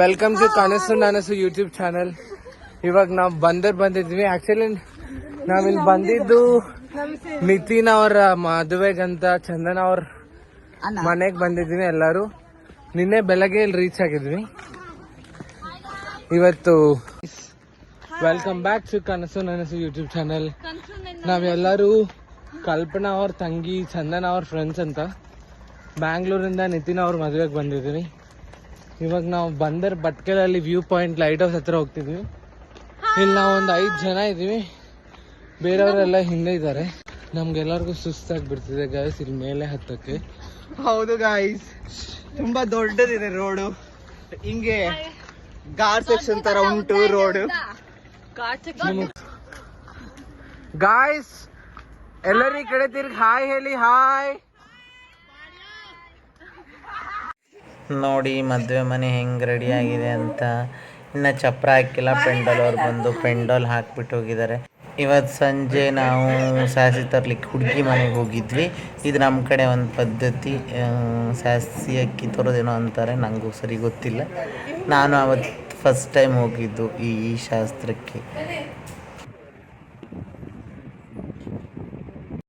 Welcome to ಕನಸು ನನಸು YouTube channel ಇವಾಗ ನಾವು ಬಂದರ್ ಬಂದಿದ್ವಿ. ಆಕ್ಚುಲಿ ನಾವಿಲ್ಲಿ ಬಂದಿದ್ದು ನಿತಿನ್ ಅವರ ಮದುವೆಗಂತ ಚಂದನ್ ಅವ್ರ ಮನೆಗೆ ಬಂದಿದ್ವಿ ಎಲ್ಲರೂ. ನಿನ್ನೆ ಬೆಳಗ್ಗೆ ಇಲ್ಲಿ ರೀಚ್ ಆಗಿದ್ವಿ. ಇವತ್ತು ವೆಲ್ಕಮ್ ಬ್ಯಾಕ್ ಟು ಕನಸು ನನಸು ಯೂಟ್ಯೂಬ್ ಚಾನಲ್ ನಾವೆಲ್ಲರೂ ಕಲ್ಪನಾ ಅವ್ರ ತಂಗಿ ಚಂದನ್ ಅವ್ರ ಫ್ರೆಂಡ್ಸ್ ಅಂತ. ಬ್ಯಾಂಗ್ಳೂರಿಂದ ನಿತಿನ್ ಅವ್ರ ಮದುವೆಗೆ ಬಂದಿದ್ದೀವಿ. ಇವಾಗ ನಾವು ಬಂದರ್ ಭಟ್ಕಲಲ್ಲಿ ವ್ಯೂ ಪಾಯಿಂಟ್ ಲೈಟ್ ಹೌಸ್ ಹತ್ರ ಹೋಗ್ತಿದ್ವಿ. ಇಲ್ಲಿ ನಾವು ಒಂದು ಐದು ಜನ ಇದ್ದೀವಿ. ಬೇರೆಯವರೆಲ್ಲ ಹಿಂದೆ ಇದ್ದಾರೆ. ನಮ್ಗೆಲ್ಲರಿಗೂ ಸುಸ್ತಾಗಿ ಬಿಡ್ತಿದೆ ಗಾಯಸ್ ಇಲ್ಲಿ ಮೇಲೆ ಹತ್ತಕ್ಕೆ. ಹೌದು ಗಾಯ್ಸ್ ತುಂಬಾ ದೊಡ್ಡದಿದೆ ರೋಡು ಹಿಂಗೆ ಗಾರ್ ಸೆಕ್ಷನ್ ತರ ಉಂಟು ರೋಡ್ ಗಾಯ್ಸ್ ಎಲ್ಲರಿ ಈ ಕಡೆ ತಿರ್ಗಿ ಹಾಯ್ ಹೇಳಿ ಹಾಯ್ ನೋಡಿ, ಮದುವೆ ಮನೆ ಹೆಂಗೆ ರೆಡಿ ಆಗಿದೆ ಅಂತ. ಇನ್ನು ಚಪ್ರ ಹಾಕಿಲ್ಲ, ಪೆಂಡಲ್ ಅವ್ರು ಬಂದು ಪೆಂಡಲ್ ಹಾಕ್ಬಿಟ್ಟು ಹೋಗಿದ್ದಾರೆ. ಇವತ್ತು ಸಂಜೆ ನಾವು ಸಾಸಿ ತರ್ಲಿಕ್ಕೆ ಹುಡುಗಿ ಮನೆಗೆ ಹೋಗಿದ್ವಿ. ಇದು ನಮ್ಮ ಕಡೆ ಒಂದು ಪದ್ಧತಿ ಸಾಸಿ ಅಕ್ಕಿ ತರೋದೇನೋ ಅಂತಾರೆ ನನಗೂ ಸರಿ ಗೊತ್ತಿಲ್ಲ. ನಾನು ಅವತ್ತು ಫಸ್ಟ್ ಟೈಮ್ ಹೋಗಿದ್ದು ಈ ಶಾಸ್ತ್ರಕ್ಕೆ.